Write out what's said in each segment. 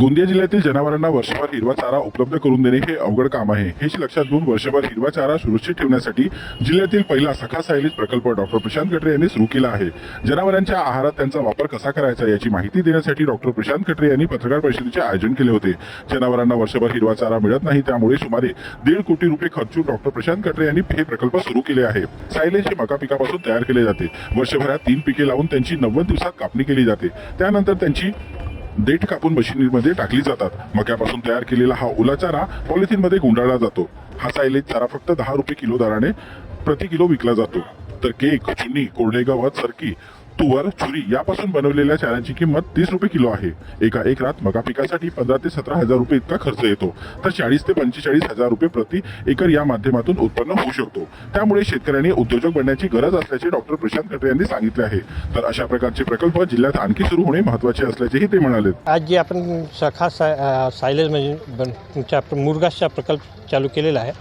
गोंदिया जिल्ह्यातील जनावरांना वर्षभर हिरवा चारा उपलब्ध करून देणे हे अवघड काम आहे. हेच लक्षात घेऊन वर्षभर हिरवा चारा सुरक्षित ठेवण्यासाठी जिल्ह्यातील पहिला सखा सायलीज प्रकल्प डॉक्टर प्रशांत कटरे यांनी सुरू केला आहे. जनावरांच्या आहारात त्यांचा वापर कसा करायचा याची माहिती देण्यासाठी डॉक्टर प्रशांत कटरे यांनी पत्रकार परिषदेचे आयोजन केले होते. जनावरांना वर्षभर हिरवा चारा मिळत नाही त्यामुळे सुमारे दीड कोटी रुपये खर्चून डॉक्टर प्रशांत कटरे यांनी हे प्रकल्प सुरू केले आहे. सायलेज हे मका पिकापासून तयार केले जाते. वर्षभरात तीन पिके लावून त्यांची नव्वद दिवसात कापणी केली जाते. त्यानंतर त्यांची देठ कापून मशिनरीमध्ये टाकली जातात. मक्यापासून तयार केलेला हा ओला चारा पॉलिथिनमध्ये गुंडाळला जातो. हा सायलेज चारा फक्त दहा रुपये किलो दराने प्रति किलो विकला जातो. तर केक चुनी कोरडे गवत सरकी तुवर छुरी यापासून बनवलेल्या चाऱ्याची किंमत तीस रुपये किलो आहे. एका एकरात मका पिकासाठी पंधरा ते सतरा हजार रुपये इतका खर्च येतो. तर चाळीस ते पंचेचाळीस हजार रुपये प्रति एकर या माध्यमातून उत्पन्न होऊ शकतो. त्यामुळे शेतकऱ्यांनी उद्योजक बनण्याची गरज असल्याचे डॉक्टर प्रशांत खटरे यांनी सांगितले आहे. तर अशा प्रकारचे प्रकल्प जिल्ह्यात आणखी सुरू होणे महत्त्वाचे असल्याचेही ते म्हणाले. आज जे आपण सखा साय सायलेज म्हणजे मुरघासचा प्रकल्प चालू केलेला आहे.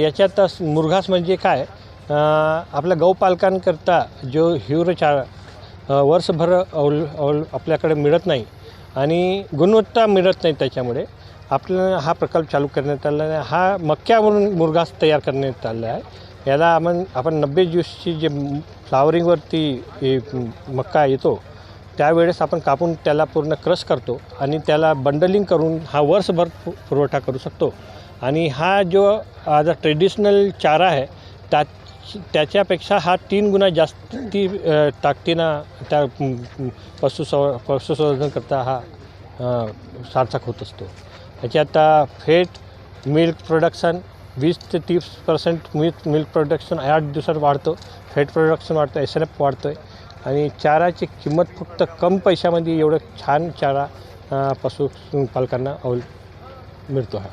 याच्यात मुरघास म्हणजे काय? आपल्या गौपालकांकरता जो हिवरचा वर्षभर अवल अवल आपल्याकडे मिळत नाही आणि गुणवत्ता मिळत नाही त्याच्यामुळे आपल्याला हा प्रकल्प चालू करण्यात आला आहे. हा मक्क्यावरून मुरघास तयार करण्यात आला आहे. याला आपण आपण नब्बे ज्यूसची जे फ्लावरिंगवरती मक्का येतो त्यावेळेस आपण कापून त्याला पूर्ण क्रश करतो आणि त्याला बंडलिंग करून हा वर्षभर पु पुरवठा करू शकतो. आणि हा जो आज ट्रेडिशनल चारा आहे त्या त्याच्यापेक्षा हा तीन गुणा जास्ती ताकदीनं त्या म, म, पशुसं पशुसंवर्धनकरता हा सार्थक होत असतो. ह्याच्यात आता फेट मिल्क प्रोडक्शन वीस ते तीस पर्सेंट मिल्क मिल्क प्रोडक्शन आठ दिवसात वाढतो. फेट प्रोडक्शन वाढतं एस एन एफ वाढतो आहे आणि चाराची किंमत फक्त कम पैशामध्ये एवढं छान चारा पशुपालकांना अवल मिळतो हा.